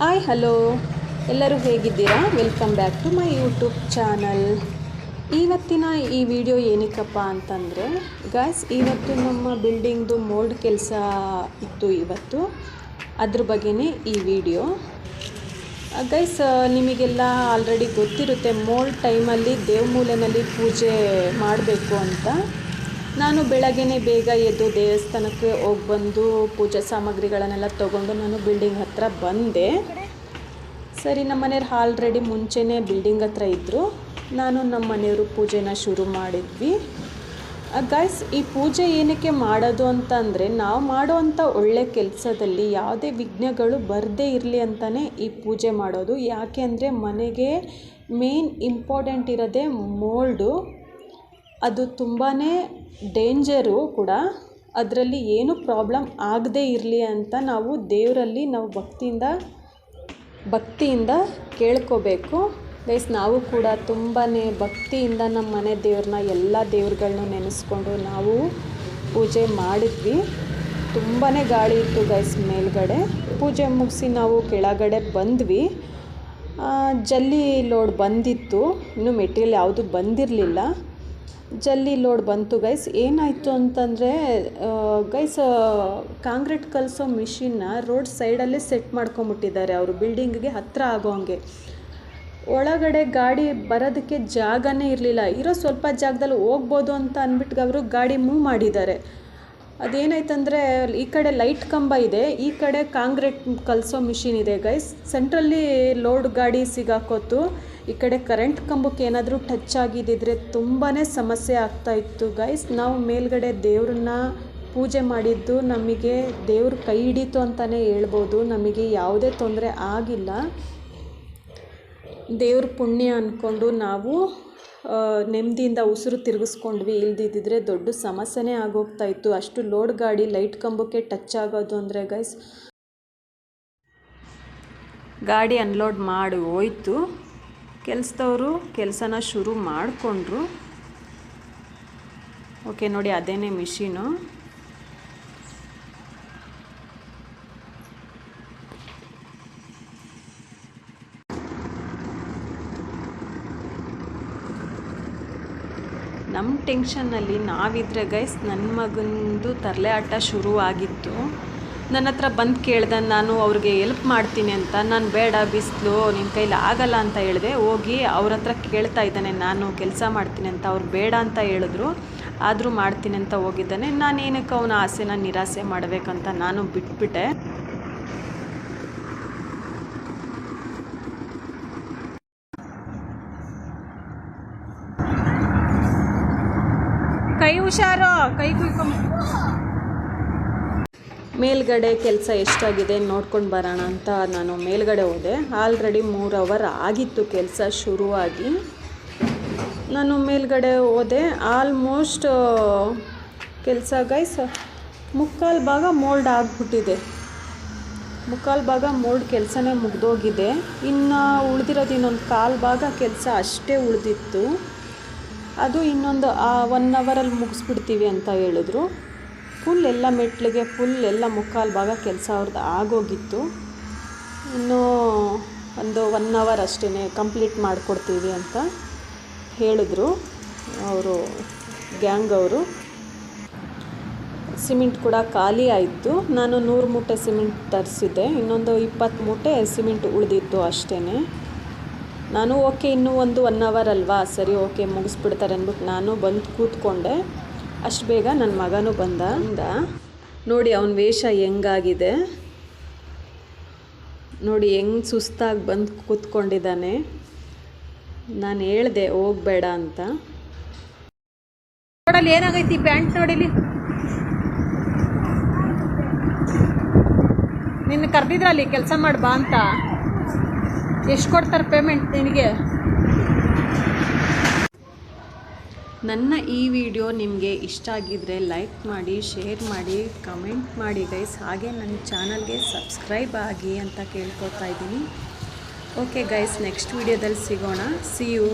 Hi hello ಎಲ್ಲರೂ ಹೇಗಿದ್ದೀರಾ? Welcome back to my YouTube channel ಇವತ್ತಿನ ಈ ವಿಡಿಯೋ ಏನಕ್ಕಪ್ಪ ಅಂತಂದರೆ ಗಾಯ್ಸ್ ಇವತ್ತು ನಮ್ಮ ಬಿಲ್ಡಿಂಗ್ದು ಮೋಲ್ಡ್ ಕೆಲಸ ಇತ್ತು ಇವತ್ತು. ಅದ್ರ ಬಗ್ಗೆನೇ ಈ ವಿಡಿಯೋ ಗೈಸ್ ನಿಮಗೆಲ್ಲ ಆಲ್ರೆಡಿ ಗೊತ್ತಿರುತ್ತೆ ಮೋಲ್ಡ್ ಟೈಮಲ್ಲಿ ದೇವಮೂಲೆನಲ್ಲಿ ಪೂಜೆ ಮಾಡಬೇಕು ಅಂತ. ನಾನು ಬೆಳಗ್ಗೆನೇ ಬೇಗ ಎದ್ದು ದೇವಸ್ಥಾನಕ್ಕೆ ಹೋಗಿ ಬಂದು ಪೂಜಾ ಸಾಮಗ್ರಿಗಳನ್ನೆಲ್ಲ ತೊಗೊಂಡು ನಾನು ಬಿಲ್ಡಿಂಗ್ ಹತ್ರ ಬಂದೆ. ಸರಿ, ನಮ್ಮ ಮನೆಯವ್ರು ಆಲ್ರೆಡಿ ಮುಂಚೆನೇ ಬಿಲ್ಡಿಂಗ್ ಹತ್ರ ಇದ್ದರು ನಾನು ನಮ್ಮ ಮನೆಯವರು ಪೂಜೆನ ಶುರು ಮಾಡಿದ್ವಿ. ಗಾಯ್ಸ್ ಈ ಪೂಜೆ ಏನಕ್ಕೆ ಮಾಡೋದು ಅಂತ ಅಂದರೆ ನಾವು ಮಾಡೋವಂಥ ಒಳ್ಳೆ ಕೆಲಸದಲ್ಲಿ ಯಾವುದೇ ವಿಘ್ನಗಳು ಬರದೇ ಇರಲಿ ಅಂತಲೇ ಈ ಪೂಜೆ ಮಾಡೋದು. ಯಾಕೆ ಅಂದರೆ ಮನೆಗೆ ಮೇನ್ ಇಂಪಾರ್ಟೆಂಟ್ ಇರೋದೇ ಮೋಲ್ಡು ಅದು ತುಂಬಾ ಡೇಂಜರು ಕೂಡ. ಅದರಲ್ಲಿ ಏನು ಪ್ರಾಬ್ಲಮ್ ಆಗದೇ ಇರಲಿ ಅಂತ ನಾವು ದೇವರಲ್ಲಿ ನಾವು ಭಕ್ತಿಯಿಂದ ಭಕ್ತಿಯಿಂದ ಕೇಳ್ಕೋಬೇಕು. ಗೈಸ್ ನಾವು ಕೂಡ ತುಂಬಾ ಭಕ್ತಿಯಿಂದ ನಮ್ಮ ಮನೆ ದೇವ್ರನ್ನ, ಎಲ್ಲ ದೇವ್ರುಗಳ್ನ ನೆನೆಸ್ಕೊಂಡು ನಾವು ಪೂಜೆ ಮಾಡಿದ್ವಿ. ತುಂಬಾ ಗಾಳಿ ಇತ್ತು ಗೈಸ್ ಮೇಲ್ಗಡೆ. ಪೂಜೆ ಮುಗಿಸಿ ನಾವು ಕೆಳಗಡೆ ಬಂದ್ವಿ. ಜಲ್ಲಿ ಲೋಡ್ ಬಂದಿತ್ತು. ಇನ್ನೂ ಮೆಟೀರಿಯಲ್ ಯಾವುದು ಬಂದಿರಲಿಲ್ಲ. ಜಲ್ಲಿ ಲೋಡ್ ಬಂತು ಗೈಸ್ ಏನಾಯಿತು ಅಂತಂದರೆ ಗೈಸ್ ಕಾಂಕ್ರೀಟ್ ಕಲಿಸೋ ಮಿಷಿನ್ನ ರೋಡ್ ಸೈಡಲ್ಲೇ ಸೆಟ್ ಮಾಡ್ಕೊಂಬಿಟ್ಟಿದ್ದಾರೆ ಅವರು. ಬಿಲ್ಡಿಂಗಿಗೆ ಹತ್ತಿರ ಆಗೋ ಹಂಗೆ. ಒಳಗಡೆ ಗಾಡಿ ಬರೋದಕ್ಕೆ ಜಾಗನೇ ಇರಲಿಲ್ಲ. ಇರೋ ಸ್ವಲ್ಪ ಜಾಗದಲ್ಲಿ ಹೋಗ್ಬೋದು ಅಂತ ಅಂದ್ಬಿಟ್ಟು ಅವರು ಗಾಡಿ ಮೂವ್ ಮಾಡಿದ್ದಾರೆ. ಅದೇನಾಯ್ತಂದರೆ, ಈ ಕಡೆ ಲೈಟ್ ಕಂಬ ಇದೆ, ಈ ಕಡೆ ಕಾಂಕ್ರೀಟ್ ಕಲಿಸೋ ಮಿಷಿನ್ ಇದೆ ಗೈಸ್ ಸೆಂಟ್ರಲ್ಲಿ ಲೋಡ್ ಗಾಡಿ ಸಿಗಾಕೋತು. ಈ ಕಡೆ ಕರೆಂಟ್ ಕಂಬಕ್ಕೆ ಏನಾದರೂ ಟಚ್ ಆಗಿದ್ದಿದ್ರೆ ತುಂಬಾ ಸಮಸ್ಯೆ ಆಗ್ತಾ ಇತ್ತು ಗೈಸ್ ನಾವು ಮೇಲ್ಗಡೆ ದೇವ್ರನ್ನ ಪೂಜೆ ಮಾಡಿದ್ದು ನಮಗೆ ದೇವ್ರ ಕೈ ಹಿಡಿತು ಅಂತಲೇ ಹೇಳ್ಬೋದು. ನಮಗೆ ಯಾವುದೇ ತೊಂದರೆ ಆಗಿಲ್ಲ. ದೇವ್ರ ಪುಣ್ಯ ಅಂದ್ಕೊಂಡು ನಾವು ನೆಮ್ಮದಿಯಿಂದ ಉಸಿರು ತಿರುಗಿಸ್ಕೊಂಡ್ವಿ. ಇಲ್ದಿದ್ದಿದ್ರೆ ದೊಡ್ಡ ಸಮಸ್ಯೆನೇ ಆಗೋಗ್ತಾ ಇತ್ತು. ಅಷ್ಟು ಲೋಡ್ ಗಾಡಿ ಲೈಟ್ ಕಂಬಕ್ಕೆ ಟಚ್ ಆಗೋದು ಅಂದರೆ ಗೈಸ್ ಗಾಡಿ ಅನ್ಲೋಡ್ ಮಾಡಿ ಹೋಯ್ತು. ಕೆಲಸದವರು ಕೆಲಸನ ಶುರು ಮಾಡಿಕೊಂಡ್ರು. ಓಕೆ, ನೋಡಿ ಅದೇನೇ ಮಿಷಿನು. ನಮ್ಮ ಟೆನ್ಷನ್ನಲ್ಲಿ ನಾವಿದ್ರೆ ಗೈಸ್ ನನ್ನ ಮಗನದು ತರಲೆ ಆಟ ಶುರು ಆಗಿತ್ತು ನನ್ನ ಹತ್ರ ಬಂದು ಕೇಳ್ದೆ, ನಾನು ಅವ್ರಿಗೆ ಎಲ್ಪ್ ಮಾಡ್ತೀನಿ ಅಂತ, ನಾನು ಬೇಡ, ಬಿಸಿಲು ನಿನ್ನ ಕೈಲಿ ಆಗಲ್ಲ ಅಂತ ಹೇಳಿದೆ. ಹೋಗಿ ಅವ್ರ ಹತ್ರ ಕೇಳ್ತಾ ಇದ್ದಾನೆ, ನಾನು ಕೆಲಸ ಮಾಡ್ತೀನಿ ಅಂತ ಅವ್ರು ಬೇಡ ಅಂತ ಹೇಳಿದ್ರು. ಆದರೂ ಮಾಡ್ತೀನಿ ಅಂತ ಹೋಗಿದ್ದಾನೆ. ನಾನು ಏನಕ್ಕೆ ಅವನ ಆಸೆನ ನಿರಾಸೆ ಮಾಡಬೇಕಂತ ನಾನು ಬಿಟ್ಬಿಟ್ಟೆ. ಕೈ ಹುಷಾರು, ಕೈ ಕುಯ್ಕೊಂಬ ಮೇಲ್ಗಡೆ ಕೆಲಸ ಎಷ್ಟಾಗಿದೆ ನೋಡ್ಕೊಂಡು ಬರೋಣ ಅಂತ ನಾನು ಮೇಲ್ಗಡೆ ಹೋದೆ. ಆಲ್ರೆಡಿ ಮೂರು ಅವರ್ ಆಗಿತ್ತು ಕೆಲಸ ಶುರುವಾಗಿ. ನಾನು ಮೇಲ್ಗಡೆ ಹೋದೆ. ಆಲ್ಮೋಸ್ಟ್ ಕೆಲಸ ಗೈಸ್ ಮುಕ್ಕಾಲು ಭಾಗ ಮೋಲ್ಡ್ ಆಗಿಬಿಟ್ಟಿದೆ. ಮುಕ್ಕಾಲು ಭಾಗ ಮೋಲ್ಡ್ ಕೆಲಸನೇ ಮುಗ್ದೋಗಿದೆ. ಇನ್ನು ಉಳಿದಿರೋದು ಇನ್ನೊಂದು ಕಾಲು ಭಾಗ ಕೆಲಸ ಅಷ್ಟೇ ಉಳಿದಿತ್ತು. ಅದು ಇನ್ನೊಂದು ಒನ್ ಅವರಲ್ಲಿ ಮುಗಿಸ್ಬಿಡ್ತೀವಿ ಅಂತ ಹೇಳಿದ್ರು. ಫುಲ್ ಎಲ್ಲ ಮೆಟ್ಲಿಗೆ ಫುಲ್ ಎಲ್ಲ ಮುಕ್ಕಾಲು ಭಾಗ ಕೆಲಸ ಅವ್ರದ್ದು ಆಗೋಗಿತ್ತು. ಇನ್ನೂ ಒಂದು ಒನ್ ಅವರ್ ಅಷ್ಟೇ ಕಂಪ್ಲೀಟ್ ಮಾಡಿಕೊಡ್ತೀವಿ ಅಂತ ಹೇಳಿದ್ರು ಅವರು ಗ್ಯಾಂಗ್ ಅವರು. ಸಿಮೆಂಟ್ ಕೂಡ ಖಾಲಿ ಆಯಿತು. ನಾನು ನೂರು ಮೂಟೆ ಸಿಮೆಂಟ್ ತರಿಸಿದ್ದೆ. ಇನ್ನೊಂದು ಇಪ್ಪತ್ತು ಮೂಟೆ ಸಿಮೆಂಟ್ ಉಳಿದಿತ್ತು ಅಷ್ಟೇ ನಾನು ಓಕೆ ಇನ್ನೂ ಒಂದು ಒನ್ ಅವರ್ ಅಲ್ವಾ? ಸರಿ ಓಕೆ ಮುಗಿಸ್ಬಿಡ್ತಾರೆ ಅಂದ್ಬಿಟ್ಟು ನಾನು ಬಂದು ಕೂತ್ಕೊಂಡೆ. ಅಷ್ಟು ಬೇಗ ನನ್ನ ಮಗನೂ ಬಂದ. ನೋಡಿ ಅವನ ವೇಷ ಹೆಂಗಾಗಿದೆ. ನೋಡಿ ಹೆಂಗೆ ಸುಸ್ತಾಗಿ ಬಂದು ಕೂತ್ಕೊಂಡಿದ್ದಾನೆ. ನಾನು ಹೇಳ್ದೆ, ಹೋಗಬೇಡ ಅಂತ. ನೋಡಲ್ಲಿ ಏನಾಗೈತಿ ಪ್ಯಾಂಟ್ ನೋಡಿಲಿ ನಿನ್ನ ಕರೆದಿದ್ರಲ್ಲಿ ಕೆಲಸ ಮಾಡಿ ಬಾ ಅಂತ. ಎಷ್ಟು ಕೊಡ್ತಾರೆ ಪೇಮೆಂಟ್ ನಿನಗೆ? ನನ್ನ ಈ ವಿಡಿಯೋ ನಿಮಗೆ ಇಷ್ಟ ಆಗಿದ್ರೆ ಲೈಕ್ ಮಾಡಿ, ಶೇರ್ ಮಾಡಿ, ಕಮೆಂಟ್ ಮಾಡಿ ಗೈಸ್ ಹಾಗೆ ನನ್ನ ಚಾನಲ್ಗೆ ಸಬ್ಸ್ಕ್ರೈಬ್ ಆಗಿ ಅಂತ ಕೇಳ್ಕೊತಾ ಇದ್ದೀನಿ. ಓಕೆ ಗೈಸ್ ನೆಕ್ಸ್ಟ್ ವಿಡಿಯೋದಲ್ಲಿ ಸಿಗೋಣ. C you